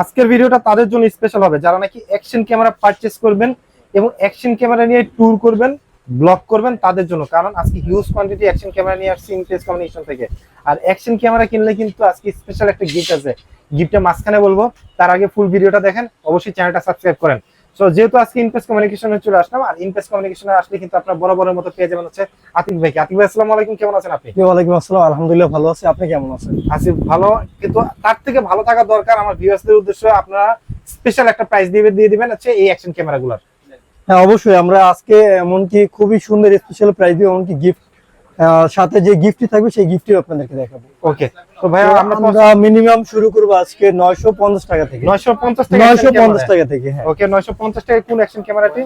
আজকের ভিডিওটা তাদের জন্য স্পেশাল হবে। যারা নাকি অ্যাকশন ক্যামেরা পারচেস করবেন এবং অ্যাকশন ক্যামেরা নিয়ে ট্যুর করবেন ব্লগ করবেন, তাদের জন্য। কারণ আজকে হিউজ কোয়ান্টিটি অ্যাকশন ক্যামেরা নিয়ে আসছে ইনফেস কমিউনিকেশন থেকে। আর অ্যাকশন ক্যামেরা কিনলে কিন্তু আজকে স্পেশাল একটা গিফট আছে। গিফটটা মাঝখানে বলব, তার আগে ফুল ভিডিওটা দেখেন, অবশ্যই চ্যানেলটা সাবস্ক্রাইব করেন। সো যেহেতু আজকে ইনপেস কমিউনিকেশনে চলে আসলাম আর ইনপেস কমিউনিকেশনে আসলে কিন্তু আপনার বড় বড় মতো পেয়ে যাবেন হচ্ছে আতিক ভাইকে। আতিক ভাই আসসালামু আলাইকুম কেমন আছেন আপনি? ওয়ালাইকুম আসসালাম আলহামদুলিল্লাহ ভালো আছি। আপনি কেমন আছেন? আসিফ ভালো কিন্তু তার থেকে ভালো থাকা দরকার আমার ভিউয়ার্সদের উদ্দেশ্যে আপনারা স্পেশাল একটা প্রাইস দিয়ে দিয়ে দিবেন হচ্ছে এই অ্যাকশন ক্যামেরাগুলোর হ্যাঁ অবশ্যই। আমরা আজকে এমনকি খুবই সুন্দর স্পেশাল প্রাইজ দিয়ে এমনকি গিফট সাথে যে গিফটটি থাকবে সেই গিফটটি আপনাদেরকে দেখাবো। ওকে তো ভাই আমরা মিনিমাম শুরু করব আজকে নয়শো পঞ্চাশ টাকা থেকে। 950 টাকা নয়শো পঞ্চাশ টাকা থেকে হ্যাঁ। ওকে 950 টাকা কোন অ্যাকশন ক্যামেরাটি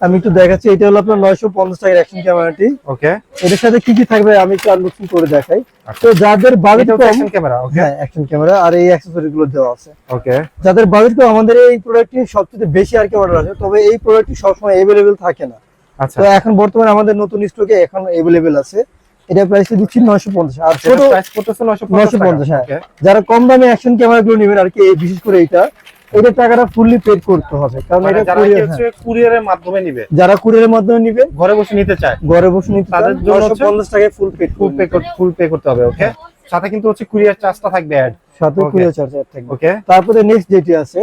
আমি একটু দেখাচ্ছি এটা হলো আপনার নয়শো পঞ্চাশ টাকার অ্যাকশন ক্যামেরাটি ওকে এটার সাথে কি কি থাকবে আমি একটু আনবক্সিং করে দেখাই। তো যাদের বাজেট কম অ্যাকশন ক্যামেরা ওকে হ্যাঁ অ্যাকশন ক্যামেরা আর এই অ্যাক্সেসরি গুলো দেওয়া আছে। ওকে যাদের বাজেট কম আমাদের এই প্রোডাক্টটি সবচেয়ে বেশি আর কি অর্ডার আছে তবে এই প্রোডাক্টটি সবসময় অ্যাভেলেবেল থাকে না। আচ্ছা তো এখন বর্তমানে আমাদের নতুন স্টকে এখন अवेलेबल আছে এটা প্রাইস দিচ্ছি 950 আর ছোট প্রাইস করতেছে 950 950 হ্যাঁ ওকে যারা কম দামে অ্যাকশন ক্যামেরা গুলো নেবেন আর কি এই বিশেষ করে এটা এটা টাকাটা ফুললি পেড করতে হবে কারণ মানে এটা যারা কি courier- হচ্ছে হ্যাঁ। কুরিয়ারের মাধ্যমে নিবে যারা কুরিয়ারের মাধ্যমে নিবে ঘরে বসে নিতে চায় ঘরে বসে নিতে তাদের তাদের জন্য হচ্ছে- 950 টাকায় full paid full pay full pay করতে হবে ওকে সাথে কিন্তু হচ্ছে কুরিয়ার চার্জটা থাকবে অ্যাড সাথে থাকবে। ওকে তারপরে নেক্সট যেটি আছে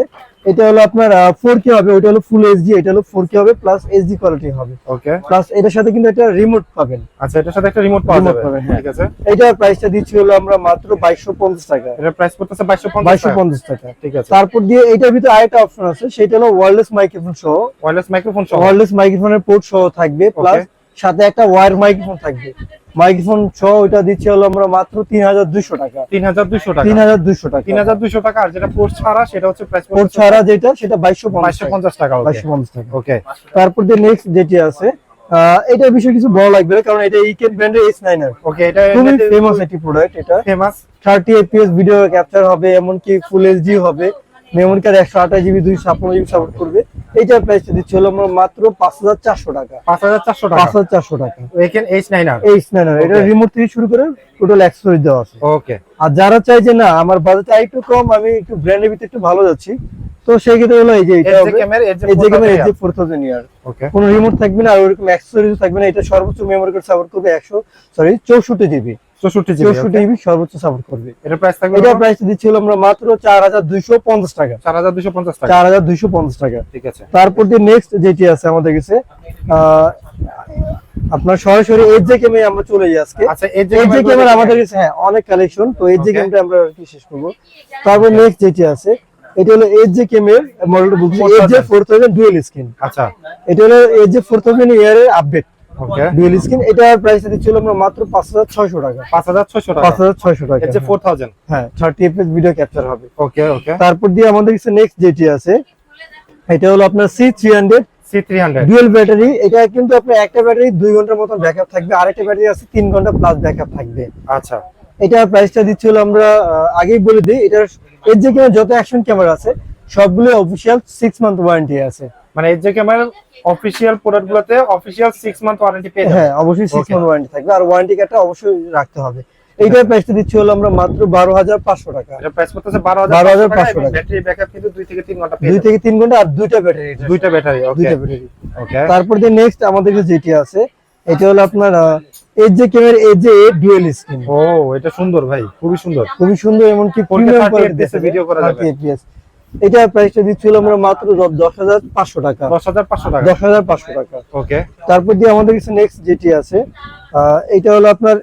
এটা হলো আপনার 4K হবে ওটা হলো ফুল এইচডি এটা হলো 4K হবে প্লাস এইচডি কোয়ালিটি হবে। ওকে প্লাস এটার সাথে কিন্তু একটা রিমোট পাবেন। আচ্ছা এটার সাথে একটা রিমোট পাওয়া যাবে। হ্যাঁ। ঠিক আছে। এটার প্রাইসটা দিচ্ছি হলো আমরা মাত্র 2250 টাকা। এটার প্রাইস করতেছে 2250 বাইশশো টাকা। পঞ্চাশ টাকা। ঠিক আছে। তারপর দিয়ে এটার ভিতরে আরেকটা অপশন আছে সেটা হলো ওয়্যারলেস মাইক্রোফোন সহ। ওয়্যারলেস মাইক্রোফোন সহ। ওয়্যারলেস মাইক্রোফোনের পোর্ট সহ থাকবে প্লাস সাথে একটা ওয়্যার মাইক্রোফোন থাকবে। মাইক্রোফোন সহ ওটা দিচ্ছি হলো আমরা মাত্র তিন হাজার দুইশো টাকা। 3200 টাকা। তিন হাজার দুইশো টাকা। 3200 টাকা আর যেটা পোস্ট ছাড়া সেটা হচ্ছে পোর্ট ছাড়া যেটা সেটা বাইশশো পঞ্চাশ টাকা। ওকে বাইশশো পঞ্চাশ টাকা। ওকে তারপর দিয়ে নেক্সট যেটি আছে এটার বিষয়ে কিছু বড় লাগবে কারণ এটা ইকেন ব্র্যান্ডের এইচ নাইন আর। ওকে এটা খুবই ফেমাস একটি প্রোডাক্ট এটা। Famous thirty fps video capture হবে এমনকি ফুল এইচডি হবে। মেমোরি কার্ড একশো আঠাশ জিবি দুই ছাপ্পান্ন জিবি সাপোর্ট করবে। এইটার প্রাইসটা দিচ্ছে হলো আমরা মাত্র পাঁচ হাজার চারশো টাকা। 5400 পাঁচ টাকা। হাজার চারশো টাকা। এখানে H9R এই স্ন্যানার এটা রিমোট থেকে শুরু করে টোটাল অ্যাক্সেসরি দেওয়া আছে। ওকে আর যারা চাই যে না আমার বাজেট একটু কম আমি একটু ব্র্যান্ডের ভিতরে একটু ভালো যাচ্ছি তো সেই ক্ষেত্রে হলো এই যে এটা হবে এই যে ক্যামেরা এই যে ফোর থাউজেন্ড ইয়ার ওকে কোনো রিমোট থাকবে না আর ওরকম অ্যাক্সেসরিজ থাকবে না এটা সর্বোচ্চ মেমোরি কার্ড সাপোর্ট করবে একশো সরি চৌষট্টি জিবি 64 জিবি চৌষট্টি জিবি সর্বোচ্চ সাপোর্ট করবে। এটা প্রাইস থাকবে এটা প্রাইস দিচ্ছি আমরা মাত্র চার হাজার দুইশো পঞ্চাশ টাকা। 4250 টাকা। চার হাজার দুইশো পঞ্চাশ টাকা। ঠিক আছে। তারপর দিয়ে নেক্সট যেটি আছে আমাদের কাছে আপনার সরাসরি এজ যে আমরা চলে যাই আজকে। আচ্ছা এজ যে আমাদের কাছে হ্যাঁ অনেক কালেকশন তো এজ যে আমরা আর কি শেষ করব। তারপর নেক্সট যেটি আছে এটা হলো এজ যে ক্যামেরা মডেলটা বলছি এজ যে 4000 ফোর থাউজেন্ড স্ক্রিন আচ্ছা। এটা হলো এজ যে ফোর থাউজেন্ড ইয়ারের আপডেট ওকে ডুয়েল স্ক্রিন এটার প্রাইস দিচ্ছিল আমরা মাত্র পাঁচ হাজার ছয়শো টাকা। 5600 টাকা? পাঁচ হাজার ছয়শো টাকা। এজ 4000 হ্যাঁ থার্টি এফএস ভিডিও ক্যাপচার হবে। ওকে ওকে তারপর দিয়ে আমাদের কাছে নেক্সট যেটি আছে এটা হলো আপনার C three hundred C300 dual battery এটা কিন্তু আপনার একটা ব্যাটারি দুই ঘণ্টার মতন ব্যাকআপ থাকবে আরেকটা ব্যাটারি আছে তিন ঘণ্টা প্লাস ব্যাকআপ থাকবে। আচ্ছা। এটার প্রাইসটা দিচ্ছিল আমরা আগেই বলে দিই এটার এর যে কিনা যত অ্যাকশন ক্যামেরা আছে সবগুলো অফিসিয়াল সিক্স মান্থ ওয়ারেন্টি আছে। মানে এজ ক্যামেরার অফিশিয়াল প্রোডাক্টগুলোতে অফিশিয়াল 6 মান্থ ওয়ারেন্টি পেয়ে হ্যাঁ অবশ্যই সিক্স মান্থ ওয়ারেন্টি থাকবে। আর ওয়ারেন্টি কার্ডটা অবশ্যই রাখতে হবে। এইটার প্রাইসটা দিচ্ছি হলো আমরা মাত্র বারো হাজার পাঁচশো টাকা। এটা প্রাইস করতেছে 12500 12,500 টাকা। টাকা। ব্যাটারি ব্যাকআপ কিন্তু 2 থেকে 3 ঘণ্টা দুই থেকে তিন ঘণ্টা আর দুইটা ব্যাটারি দুইটা ব্যাটারি দুইটা ব্যাটারি ওকে তারপর দিয়ে নেক্সট আমাদের যেটি আছে এটা হলো আপনার S J camera S J dual screen ও এটা সুন্দর ভাই খুবই সুন্দর। খুবই সুন্দর এমনকি 4K প্রিমিয়াম 30 কোয়ালিটি এ করা যাবে। এটার প্রাইসটা দিচ্ছিল আমরা মাত্র দশ হাজার পাঁচশো টাকা। 10500 টাকা। দশ হাজার পাঁচশো টাকা। ওকে তারপর দিয়ে আমাদের কাছে নেক্সট যেটি আছে এটা হলো আপনার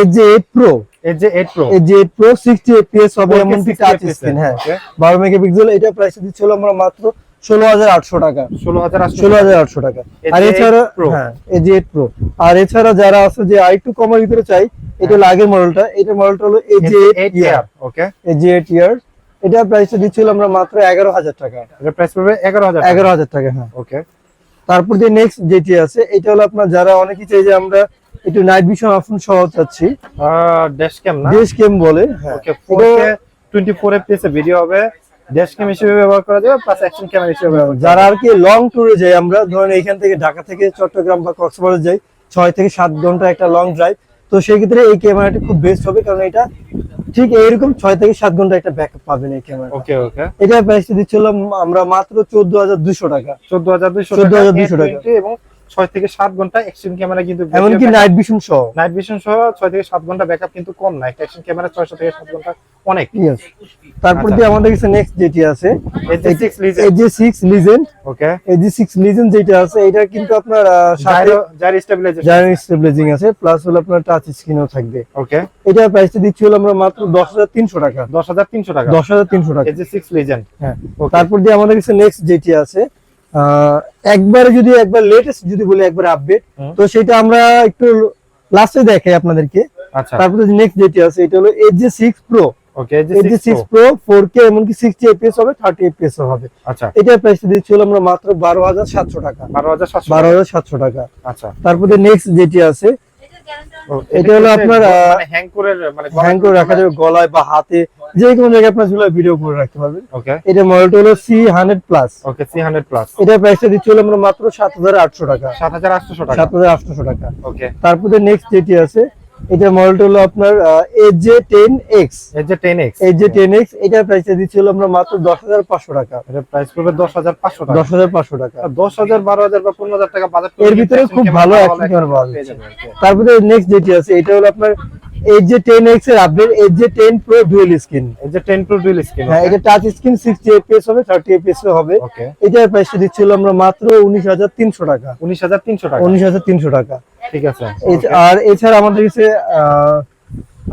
এজ এইট প্রো এজ যে 8 pro edge eight pro sixty FPS হবে এমনকি টাচ স্ক্রিন হ্যাঁ। বারো মেগাপিক্সেল এটা প্রাইস দিচ্ছিল আমরা মাত্র ষোলো হাজার আটশো টাকা। 16800 ষোলো হাজার আটশো টাকা। আর এছাড়া হ্যাঁ এইট প্রো আর এছাড়া যারা আছে যে কমের ভিতরে চাই এটা হলো আগের মডেলটা এটা মডেলটা হলো এই যে 8 ইয়ার ওকে এই যে এইট ইয়ার এটা প্রাইসটা দিচ্ছিল আমরা মাত্র এগারো হাজার টাকা। এটা প্রাইস পড়বে 11000 এগারো হাজার টাকা হ্যাঁ। ওকে তারপর যে নেক্সট যেটি আছে এটা হলো আপনার যারা অনেকেই চাই যে আমরা একটু নাইট ভিশন অপশন সহ চাচ্ছি ড্যাশ ক্যাম না? ডেস কেম বলে হ্যাঁ। ওকে 4K 24 fps এ ভিডিও হবে। ড্যাশ ক্যাম হিসেবে ব্যবহার করা যাবে প্লাস অ্যাকশন ক্যামেরা হিসেবে ব্যবহার যারা আর কি লং ট্যুরে যাই আমরা ধরেন এখান থেকে ঢাকা থেকে চট্টগ্রাম বা কক্সবাজার যাই ছয় থেকে সাত ঘণ্টা একটা লং ড্রাইভ তো সেই ক্ষেত্রে এই ক্যামেরাটি খুব বেস্ট হবে কারণ এটা ঠিক এইরকম ছয় থেকে সাত ঘণ্টা একটা ব্যাকআপ পাবেন এই ক্যামেরা ওকে ওকে এটা প্রাইস দিচ্ছিলাম আমরা মাত্র চোদ্দ হাজার দুশো টাকা। চোদ্দ হাজার 14,200 টাকা। এবং ছয় থেকে সাত ঘণ্টা অ্যাকশন ক্যামেরা কিন্তু এমনকি নাইট ভিশন সহ। নাইট ভিশন সহ ছয় থেকে সাত ঘণ্টা ব্যাকআপ কিন্তু কম না। একটা অ্যাকশন ক্যামেরা ছয়শো থেকে সাত ঘণ্টা অনেক। তারপর আচ্ছা। দিয়ে আমাদের কাছে নেক্সট যেটি আছে যে সিক্স লিজেন্ড ওকে যে সিক্স লিজেন্ড যেটা আছে এটা কিন্তু আপনার জাইরো স্টেবিলাইজেশন জার্নি স্টেবিলাইজিং আছে প্লাস হলো আপনার টাচ স্ক্রিনও থাকবে। ওকে এটার প্রাইসটা দিচ্ছি হলো আমরা মাত্র দশ হাজার তিনশো টাকা। দশ হাজার তিনশো টাকা। দশ হাজার তিনশো টাকা। যে সিক্স লিজেন্ড হ্যাঁ। তারপর দিয়ে আমাদের কাছে নেক্সট যেটি আছে একবারে যদি একবার লেটেস্ট যদি বলি একবার আপডেট তো সেটা আমরা একটু লাস্টে দেখাই আপনাদেরকে। আচ্ছা। তারপরে নেক্সট যেটি আছে এটা হলো এইচ জে সিক্স প্রো তারপরে নেক্সট যেটি আছে এটা হলো আপনার? মানে হ্যাং করে মানে হ্যাং করে রাখা যাবে গলায় বা হাতে যে কোনো জায়গায় আপনার ঝুলা ভিডিও করে রাখতে পারবেন। ওকে এটা মডেলটা হলো C hundred plus okay C hundred plus এটা প্রাইসটা দিচ্ছি হলো আমরা মাত্র সাত হাজার আটশো টাকা। সাত হাজার আটশো টাকা। সাত হাজার আটশো টাকা। ওকে তারপরে নেক্সট যেটি আছে এটা মডেলটা হলো আপনার এইচ জে টেন এক্স যে ten X H ten X এটার প্রাইসটা দিচ্ছি হলো আমরা মাত্র দশ হাজার পাঁচশো টাকা। এটা প্রাইস পড়বে দশ হাজার পাঁচশো টাকা। দশ হাজার পাঁচশো টাকা। দশ হাজার বারো হাজার বা পনেরো হাজার টাকা বাজার এর ভিতরে খুব ভালো camera পাওয়া যাচ্ছে। তারপরে নেক্সট যেটি আছে এটা হলো আপনার এইচ জে টেন এক্সের update H J ten pro dual screen যে টেন প্রো ডুয়েল স্ক্রিন হ্যাঁ এটা টাচ স্ক্রিন সিক্সটি এপিএস হবে থার্টি এপিএস হবে। এটার প্রাইসটা দিচ্ছিল আমরা মাত্র উনিশ হাজার তিনশো টাকা। উনিশ হাজার তিনশো টাকা। উনিশ হাজার তিনশো টাকা। ঠিক আছে। আর এছাড়া আমাদের কাছে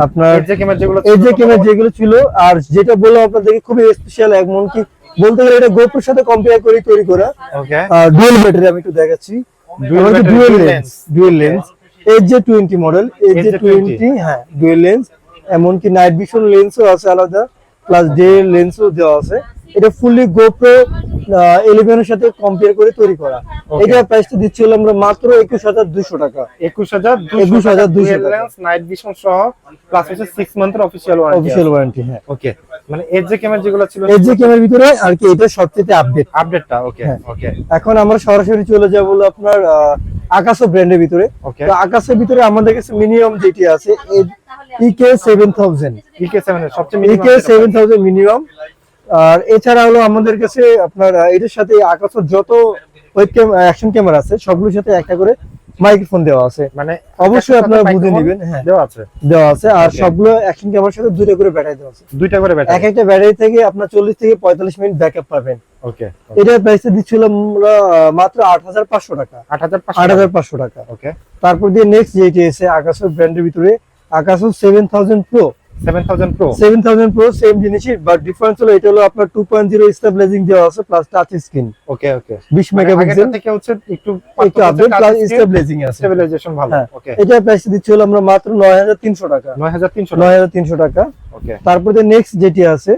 আপনার যে ক্যামেরা যেগুলো ছিল আর যেটা বললাম আপনাদেরকে খুবই স্পেশাল এমনকি বলতে গেলে এটা গোপ্রোর সাথে কম্পেয়ার করে তৈরি করা। ডুয়েল ব্যাটারি আমি একটু দেখাচ্ছি। Dual lens. Dual lens H J twenty model H J AJ20 twenty হ্যাঁ ডুয়েল লেন্স এমনকি নাইট ভিশন লেন্সও আছে আলাদা প্লাস ডে লেন্সও দেওয়া আছে। এটা ফুললি গোপ্রো ইলেভেন এর সাথে কম্পেয়ার করে তৈরি করা. এটা প্রাইসটা দিচ্ছিল আমরা মাত্র একুশ হাজার দুশো টাকা। একুশ হাজার 21,200 টাকা। নাইট ভিশন সহ প্লাস হচ্ছে সিক্স মান্থের অফিসিয়াল অফিসিয়াল ওয়ারেন্টি হ্যাঁ। ওকে মানে ক্যামেরা যেগুলো ছিল এই ক্যামেরার ভিতরে আর কি এটা সবচেয়ে আপডেট আপডেটটা ওকে হ্যাঁ। ওকে এখন আমরা সরাসরি চলে যাব আপনার আকাশো ব্র্যান্ডের ভিতরে। তো আকাশের ভিতরে আমাদের কাছে মিনিমাম যেটি আছে ইকে সেভেন থাউজেন্ড ইকে সেভেন সবচেয়ে EK minimum seven thousand minimum আর এছাড়া হলো আমাদের কাছে আপনার এটার সাথে আকাশের যত ওয়েব অ্যাকশন ক্যামেরা আছে সবগুলোর সাথে একটা করে মাইক্রোফোন দেওয়া আছে। মানে অবশ্যই আপনারা বুঝে নেবেন হ্যাঁ। দেওয়া আছে। দেওয়া আছে আর সবগুলো অ্যাকশন ক্যামেরার সাথে দুটো করে ব্যাটারি দেওয়া আছে। দুইটা করে এক ব্যাটারি একটা ব্যাটারি থেকে আপনার চল্লিশ থেকে পঁয়তাল্লিশ মিনিট ব্যাকআপ পাবেন। ওকে এটার প্রাইসে দিচ্ছিল মাত্র আট হাজার পাঁচশো টাকা। আট হাজার আট হাজার পাঁচশো টাকা। ওকে তারপর দিয়ে নেক্সট যেটি এসে আকাশো ব্র্যান্ডের ভিতরে Akaso seven thousand pro seven thousand pro seven thousand pro same জিনিসই বাট ডিফারেন্স হলো এটা হলো আপনার টু পয়েন্ট জিরো স্টেবিলাইজিং দেওয়া আছে plus touch screen okay okay বিশ মেগাপিক্সেল থেকে হচ্ছে একটু একটু আপডেট প্লাস স্টেবিলাইজিং আছে। স্টেবিলাইজেশন ভালো হ্যাঁ। ওকে এটার প্রাইস দিচ্ছি হলো আমরা মাত্র নয় হাজার তিনশো টাকা। নয় হাজার তিনশো নয় হাজার তিনশো টাকা। ওকে তারপরে নেক্সট যেটি আছে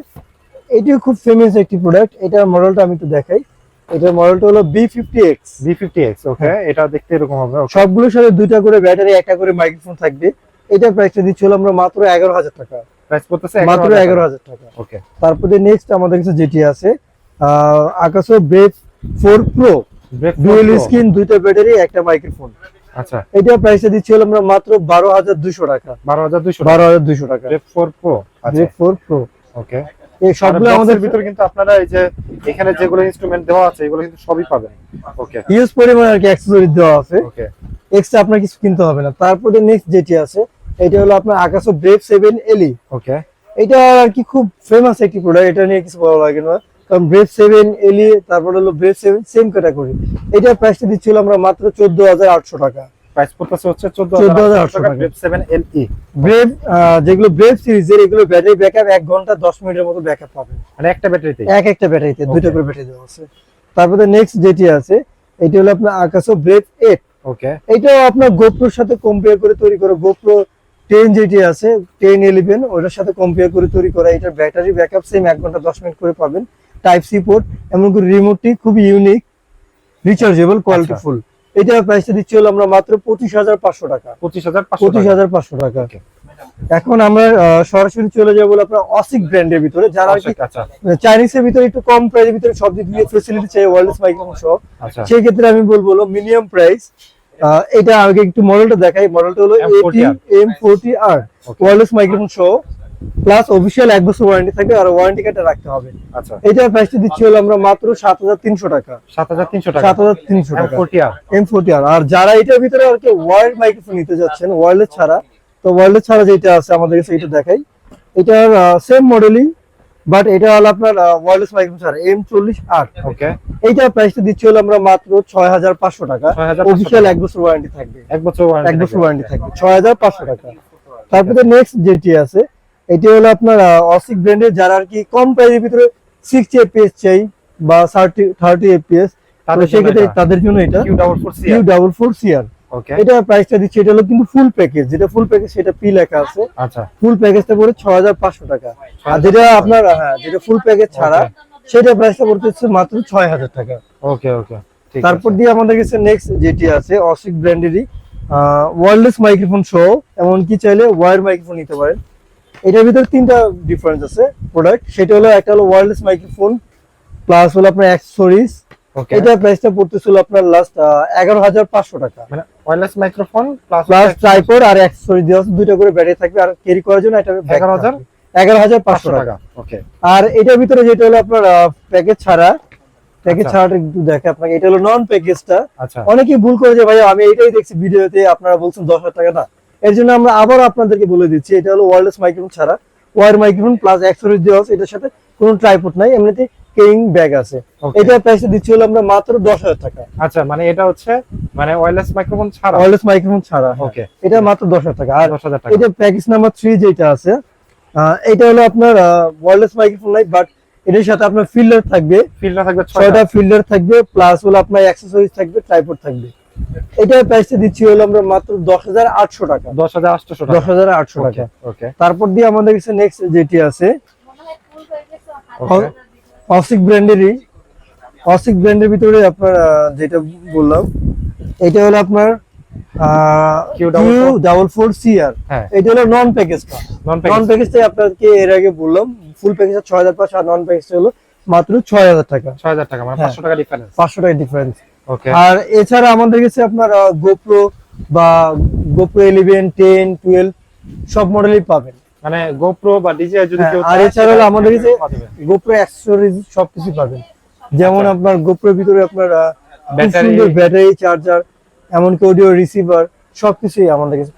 এটিও খুব ফেমাস একটি প্রোডাক্ট এটার মডেলটা আমি একটু দেখাই। এটার মডেলটা হলো B fifty X B fifty X okay এটা দেখতে এরকম হবে. সবগুলোর সাথে দুইটা করে ব্যাটারি একটা করে মাইক্রোফোন থাকবে। এটার প্রাইসটা দিচ্ছি হলো আমরা মাত্র এগারো হাজার টাকা। প্রাইস পড়তেছে মাত্র এগারো হাজার টাকা। ওকে তারপরে নেক্সট আমাদের কাছে যেটি আছে। Akaso Brave four pro dual screen দুইটা ব্যাটারি একটা মাইক্রোফোন আচ্ছা। এটা প্রাইসে দিচ্ছি হলো আমরা মাত্র বারো হাজার দুশো টাকা। বারো হাজার দুইশো বারো হাজার দুশো টাকা। Four pro Brave four pro okay এই সবগুলো আমাদের আমাদের ভিতরে কিন্তু আপনারা এই যে এখানে যেগুলো ইনস্ট্রুমেন্ট দেওয়া আছে এগুলো কিন্তু সবই পাবেন। ওকে ইউজ পরিমাণ আর কি অ্যাক্সেসরি দেওয়া আছে। ওকে এক্সট্রা আপনার কিছু কিনতে হবে না। তারপরে নেক্সট যেটি আছে। এটা হলো আপনার আকাশো ব্রেভ সেভেন এলি ওকে এটা আর কি খুব ফেমাস একটি প্রোডাক্ট এটা নিয়ে কিছু বলা লাগে না। কারণ ব্রেভ সেভেন এলি তারপর হলো ব্রেভ সেভেন সেম ক্যাটাগরি এটার প্রাইসটা দিচ্ছিল আমরা মাত্র চোদ্দ হাজার আটশো টাকা। প্রাইস পড়তেছে হচ্ছে 14,800 টাকা টাকা। রেপ সেভেন ব্রেভ যেগুলো ব্রেভ সিরিজের এগুলো ব্যাটারি ব্যাকআপ ঘণ্টা দশ মিনিটের মতো ব্যাকআপ পাবেন। মানে একটা ব্যাটারিতে এক একটা ব্যাটারিতে করে ব্যাটারি দেওয়া আছে। তারপরে নেক্সট যেটি আছে এটি হলো আপনার আকাশো ব্রেভ এইট ওকে এটাও আপনার গোপ্রোর সাথে কম্পেয়ার করে তৈরি করে গোপ্রো টেন যেটি আছে টেন ইলেভেন ওটার সাথে কম্পেয়ার করে তৈরি করা এটার ব্যাটারি ব্যাকআপ সেম এক ঘণ্টা দশ মিনিট করে পাবেন। টাইপ সি পোর্ট এমন করে রিমোটটি খুবই ইউনিক রিচার্জেবল কোয়ালিটি ফুল এটার প্রাইসটা দিচ্ছি হলো আমরা মাত্র পঁচিশ হাজার পাঁচশো টাকা। পঁচিশ হাজার পাঁচশো হাজার পাঁচশো টাকা। এখন আমরা সরাসরি চলে যাব আপনার অসিক ব্র্যান্ডের ভিতরে যারা কি আচ্ছা। চাইনিজের ভিতরে একটু কম প্রাইসের ভিতরে সব দিক দিয়ে ফেসিলিটি চাই ওয়ার্ল্ড মাইক্রোফোন সহ। আচ্ছা। সেই ক্ষেত্রে আমি বলব মিনিমাম প্রাইস এটা আগে একটু মডেলটা দেখাই। মডেলটা হলো M40R M forty R microphone সহ প্লাস অফিসিয়াল এক বছর ওয়ারেন্টি থাকবে আর ওয়ারেন্টি কার্ডটা রাখতে হবে। আচ্ছা। এটার প্রাইসটা দিচ্ছি হলো আমরা মাত্র সাত হাজার তিনশো টাকা। সাত হাজার তিনশো টাকা। সাত হাজার তিনশো টাকা। এম ফোরটি আর আর যারা এটার ভিতরে আর কি ওয়ার্ল্ড মাইক্রোফোন নিতে যাচ্ছেন ওয়ারলেস ছাড়া তো ওয়ারলেস ছাড়া যেটা আছে আমাদের কাছে এটা দেখাই। এটার সেম মডেলই বাট এটা হলো আপনার ওয়ারলেস মাইক্রোফোন ছাড়া এম চল্লিশ আট ওকে এইটার প্রাইসটা দিচ্ছি হলো আমরা মাত্র ছয় হাজার পাঁচশো টাকা। 6,500 অফিসিয়াল এক বছর ওয়ারেন্টি থাকবে। এক বছর এক বছর ওয়ারেন্টি থাকবে। ছয় হাজার পাঁচশো টাকা। তারপরে নেক্সট যেটি আছে এটি হলো আপনার অসিক ব্র্যান্ডের যারা আর কি কম প্রাইসের ভিতরে সিক্সটি এপিএস চাই বা থার্টি থার্টি এপিএস সেক্ষেত্রে। তাদের জন্য এটা। কিউ ডাবল ফোর সিআর এটা প্রাইসটা দিচ্ছে এটা হলো কিন্তু ফুল প্যাকেজ যেটা ফুল প্যাকেজ সেটা পি লেখা আছে। আচ্ছা। ফুল প্যাকেজটা পড়ে ছ হাজার পাঁচশো টাকা। আর যেটা আপনার হ্যাঁ যেটা ফুল প্যাকেজ ছাড়া সেটা প্রাইসটা পড়তেছে মাত্র ছয় হাজার টাকা ওকে ওকে তারপর দিয়ে আমাদের কাছে নেক্সট যেটি আছে অসিক ব্র্যান্ডেরই ওয়ারলেস মাইক্রোফোন সহ এমনকি চাইলে ওয়ার মাইক্রোফোন নিতে পারেন। এটার ভিতরে তিনটা ডিফারেন্স আছে প্রোডাক্ট সেটা হলো একটা হলো ওয়ারলেস মাইক্রোফোন প্লাস হলো আপনার অ্যাক্সেসরিজ এটা প্রাইসটা পড়তেছিল আপনার লাস্ট এগারো হাজার পাঁচশো টাকা। মানে ওয়্যারলেস মাইক্রোফোন প্লাস ট্রাইপড আর অ্যাক্সেসরি দুইটা করে ব্যাটারি থাকবে। আর ক্যারি করার জন্য এটা 11,000? এগারো হাজার পাঁচশো টাকা। ওকে আর এটার ভিতরে যেটা হলো আপনার প্যাকেজ ছাড়া প্যাকেজ আচ্ছা। ছাড়াটা একটু দেখে আপনাকে। এটা হলো নন প্যাকেজটা অনেকেই ভুল করে যে ভাই আমি এটাই দেখছি ভিডিওতে আপনারা বলছেন দশ হাজার টাকা না। এর জন্য আমরা আবার আপনাদেরকে বলে দিচ্ছি এটা হলো ওয়ারলেস মাইক্রোফোন ছাড়া। ওয়ার মাইক্রোফোন প্লাস অ্যাক্সেসরিজ দেওয়া আছে এটার সাথে কোনো ট্রাইপড নাই। এমনিতে কেইং ব্যাগ আছে. এটার প্রাইস দিচ্ছি হলো আমরা মাত্র দশ হাজার টাকা। আচ্ছা মানে এটা হচ্ছে মানে ওয়্যারলেস মাইক্রোফোন ছাড়া? ওয়ারলেস মাইক্রোফোন ছাড়া ওকে এটা মাত্র দশ হাজার টাকা। আর দশ হাজার টাকা। এটা প্যাকেজ নাম্বার থ্রি যেটা আছে আহ, এটা হলো আপনার ওয়ারলেস মাইক্রোফোন নাই বাট এটার সাথে আপনার ফিল্ডার থাকবে। ফিল্ডটা থাকবে ছয়টা। ছয়টা ফিল্ডার থাকবে প্লাস হলো আপনার অ্যাক্সেসরিজ থাকবে ট্রাইপড থাকবে। এটার প্রাইসটা দিচ্ছি হলো আমরা মাত্র দশ হাজার আটশো টাকা। দশ হাজার আটশোশো দশ টাকা হাজার আটশো ওকে টাকা। ওকে তারপর দিয়ে আমাদের কাছে নেক্সট যেটি আছে ওকে অসিক ব্র্যান্ডেরই অসিক ব্র্যান্ডের ভিতরে আপনার যেটা বললাম এটা হলো আপনার ডাবল ফোর সিআর হ্যাঁ। এটা হলো নন প্যাকেজটা নন প্যাকেজটাই আপনাদেরকে এর আগে বললাম ফুল প্যাকেজটা ছয় হাজার পাঁচশো আর নন প্যাকেজটা হলো মাত্র ছয় হাজার টাকা। ছয় হাজার টাকা মানে হ্যাঁ। পাঁচশো টাকা ডিফারেন্স পাঁচশো টাকা ডিফারেন্স আর এছাড়া আমাদের কাছে আপনার গোপ্রো বা গোপ্রো ইলেভেন টেন টুয়েলভ সব মডেলই পাবেন। মানে গোপ্রো বা ডিজিআই যদি হ্যাঁ, কেউ আর এছাড়া হলো আমাদের কাছে। গোপ্রো অ্যাক্সেসরিজ সবকিছু পাবেন যেমন আচ্ছা। আপনার গোপ্রোর ভিতরে আপনার ব্যাটারি- ব্যাটারি চার্জার এমনকি অডিও রিসিভার সবকিছুই আমাদের কাছে